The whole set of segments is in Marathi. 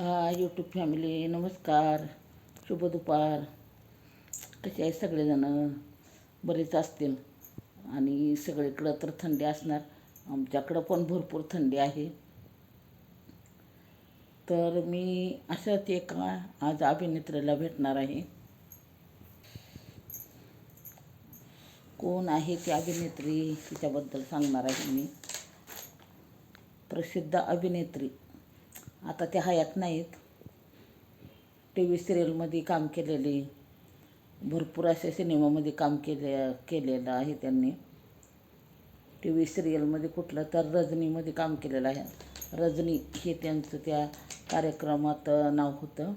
हा यूट्यूब फॅमिली नमस्कार. शुभ दुपार. कसे आहे सगळेजणं? बरेच असतील. आणि सगळीकडं तर थंडी असणार. आमच्याकडं पण भरपूर थंडी आहे. तर मी असंच एका आज अभिनेत्रीला भेटणार आहे. कोण आहे ती अभिनेत्री? तिच्याबद्दल सांगणार आहे मी. प्रसिद्ध अभिनेत्री. आता त्या हयात नाहीत. टी व्ही सिरियलमध्ये काम केलेले भरपूर असे सिनेमामध्ये काम केले केलेलं आहे त्यांनी. टी व्ही सिरियलमध्ये कुठलं तर रजनीमध्ये काम केलेलं आहे. रजनी हे त्यांचं त्या कार्यक्रमात नाव होतं.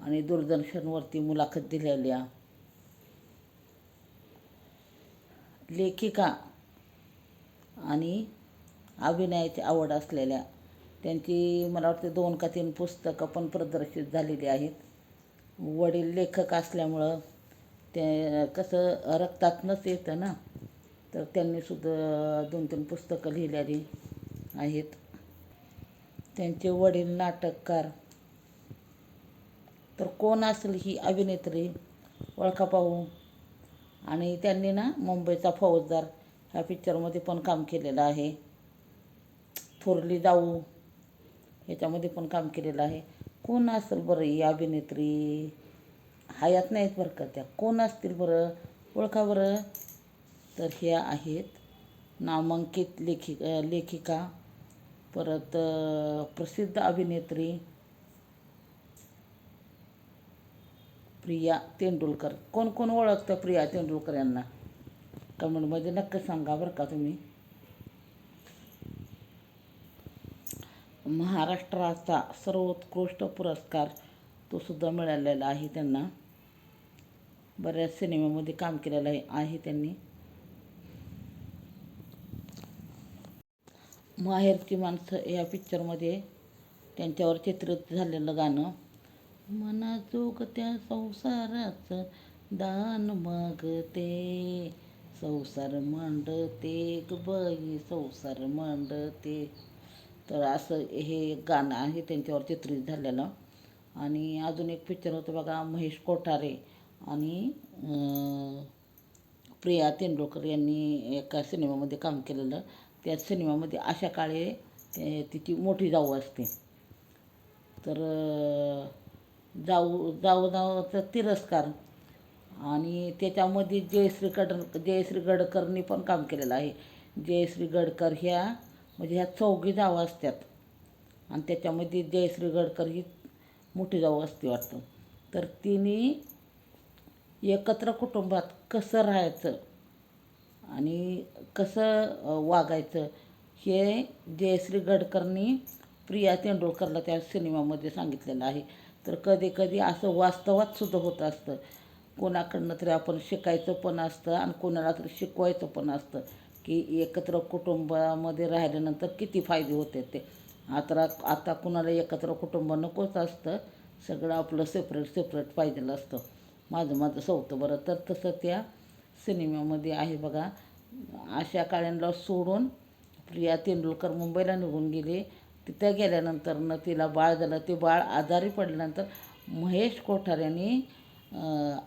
आणि दूरदर्शनवरती मुलाखत दिलेल्या. लेखिका आणि अभिनयाची आवड असलेल्या. त्यांची मला वाटतं दोन का तीन पुस्तकं पण प्रदर्शित झालेली आहेत. वडील लेखक असल्यामुळं ते कसं रक्तातनंच येतं ना. तर त्यांनीसुद्धा दोन तीन पुस्तकं लिहिलेली आहेत. त्यांचे वडील नाटककार. तर कोण असेल ही अभिनेत्री ओळखा पाहू. आणि त्यांनी ना मुंबईचा फौजदार ह्या पिक्चरमध्ये पण काम केलेलं आहे. थोरली जाऊ. ह्याच्यामध्ये पण काम केलेलं आहे. कोण असेल बरं ही अभिनेत्री? हयात नाहीत बरं का त्या. कोण असतील बरं? ओळखा बरं. तर ह्या आहेत नामांकित लेखि लेखिका. परत प्रसिद्ध अभिनेत्री प्रिया तेंडुलकर. कोण कोण ओळखतं प्रिया तेंडुलकर यांना? कमेंटमध्ये नक्की सांगा बरं का तुम्ही. महाराष्ट्राचा सर्वोत्कृष्ट पुरस्कार तो सुद्धा मिळालेला आहे त्यांना. बऱ्याच सिनेमामध्ये काम केलेलं आहे आहे त्यांनी. माहेरची माणसं या पिक्चरमध्ये त्यांच्यावर चित्रित झालेलं गाणं. मनाजोग त्या संसाराचं दान मागते. संसार मांडते ग बाई संसार मांडते. तर असं हे गाणं आहे त्यांच्यावर चित्रित झालेलं. आणि अजून एक पिक्चर होतं बघा महेश कोठारे आणि प्रिया तेंडुलकर यांनी एका सिनेमामध्ये काम केलेलं. त्या सिनेमामध्ये अशा काळे तिची मोठी जाऊ असते. तर जाऊ जाऊ जाऊचा तिरस्कार आणि त्याच्यामध्ये जयश्री गड जयश्री गडकरनी पण काम केलेलं आहे. जयश्री गडकर ह्या म्हणजे ह्या चौघी जावं असतात आणि त्याच्यामध्ये जयश्री गडकर ही मोठी जाऊ असते वाटतं. तर तिने एकत्र कुटुंबात कसं राहायचं आणि कसं वागायचं हे जयश्री गडकरनी प्रिया तेंडुलकरला त्या सिनेमामध्ये सांगितलेलं आहे. तर कधी कधी असं वास्तवात सुद्धा होत असतं. कोणाकडनं तरी आपण शिकायचं पण असतं आणि कोणाला तरी शिकवायचं पण असतं. की एकत्र कुटुंबामध्ये राहिल्यानंतर किती फायदे होते ते. आता आता कुणाला एकत्र कुटुंब नकोच असतं सगळं आपलं सेपरेट सेपरेट पाहिजेलं असतं. माझं माझं सवतं बरं. तर तसं त्या सिनेमामध्ये आहे बघा. अशा काळ्यांना सोडून प्रिया तेंडुलकर मुंबईला निघून गेले. तिथं गेल्यानंतर न तिला बाळ झालं. ते बाळ आजारी पडल्यानंतर महेश कोठाऱ्यांनी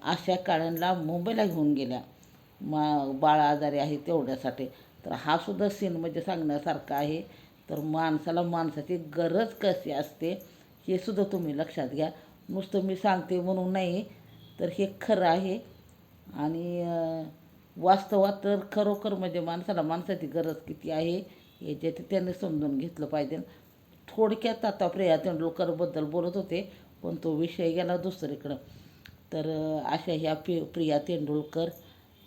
अशा काळ्यांना मुंबईला घेऊन गेल्या. मा बाळ आजारी आहे तेवढ्यासाठी. तर हा सुद्धा सीन म्हणजे सांगण्यासारखा आहे. तर माणसाला माणसाची गरज कशी असते हे सुद्धा तुम्ही लक्षात घ्या. नुसतं मी सांगते म्हणून नाही तर हे खरं आहे. आणि वास्तवात तर खरोखर म्हणजे माणसाला माणसाची गरज किती आहे याच्यात त्याने समजून घेतलं पाहिजे. थोडक्यात आता प्रिया तेंडुलकरबद्दल बोलत होते पण तो विषय गेला दुसरीकडं. तर अशा ह्या पि प्रिया तेंडुलकर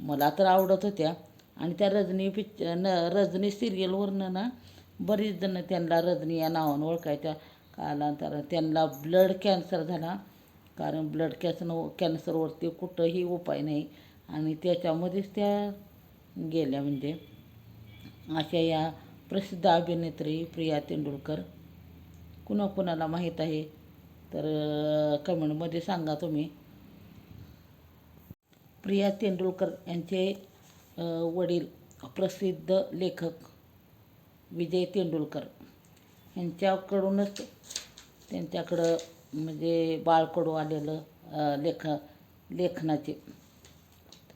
मला तर आवडत होत्या. आणि त्या रजनी पिक्च न रजनी सिरियलवरनं ना बरीच जणं त्यांना रजनी या नावानं ओळखायच्या कालांतर. त्यांना ब्लड कॅन्सर झाला. कारण ब्लड कॅन्सर कॅन्सरवरती कुठंही उपाय नाही. आणि त्याच्यामध्येच त्या गेल्या म्हणजे. अशा या प्रसिद्ध अभिनेत्री प्रिया तेंडुलकर. कुणाकुणाला माहीत आहे? तर कमेंटमध्ये सांगा तुम्ही. प्रिया तेंडुलकर यांचे वडील प्रसिद्ध लेखक विजय तेंडुलकर. यांच्याकडूनच त्यांच्याकडं म्हणजे बाळकडू आलेलं लेख लेखनाचे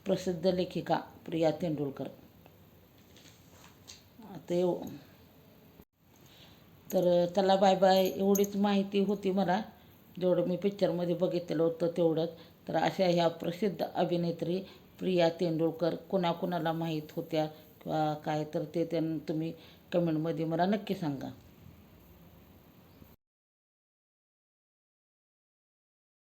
प्रसिद्ध लेखिका प्रिया तेंडुलकर. आता तर चला बाय बाय. एवढीच माहिती होती मला. जेवढं मी पिक्चरमध्ये बघितलेलं होतं तेवढंच. तर अशा ह्या प्रसिद्ध अभिनेत्री प्रिया तेंडुलकर कुणाकुणाला माहीत होत्या किंवा काय तर ते त्यां तुम्ही कमेंटमध्ये मला नक्की सांगा.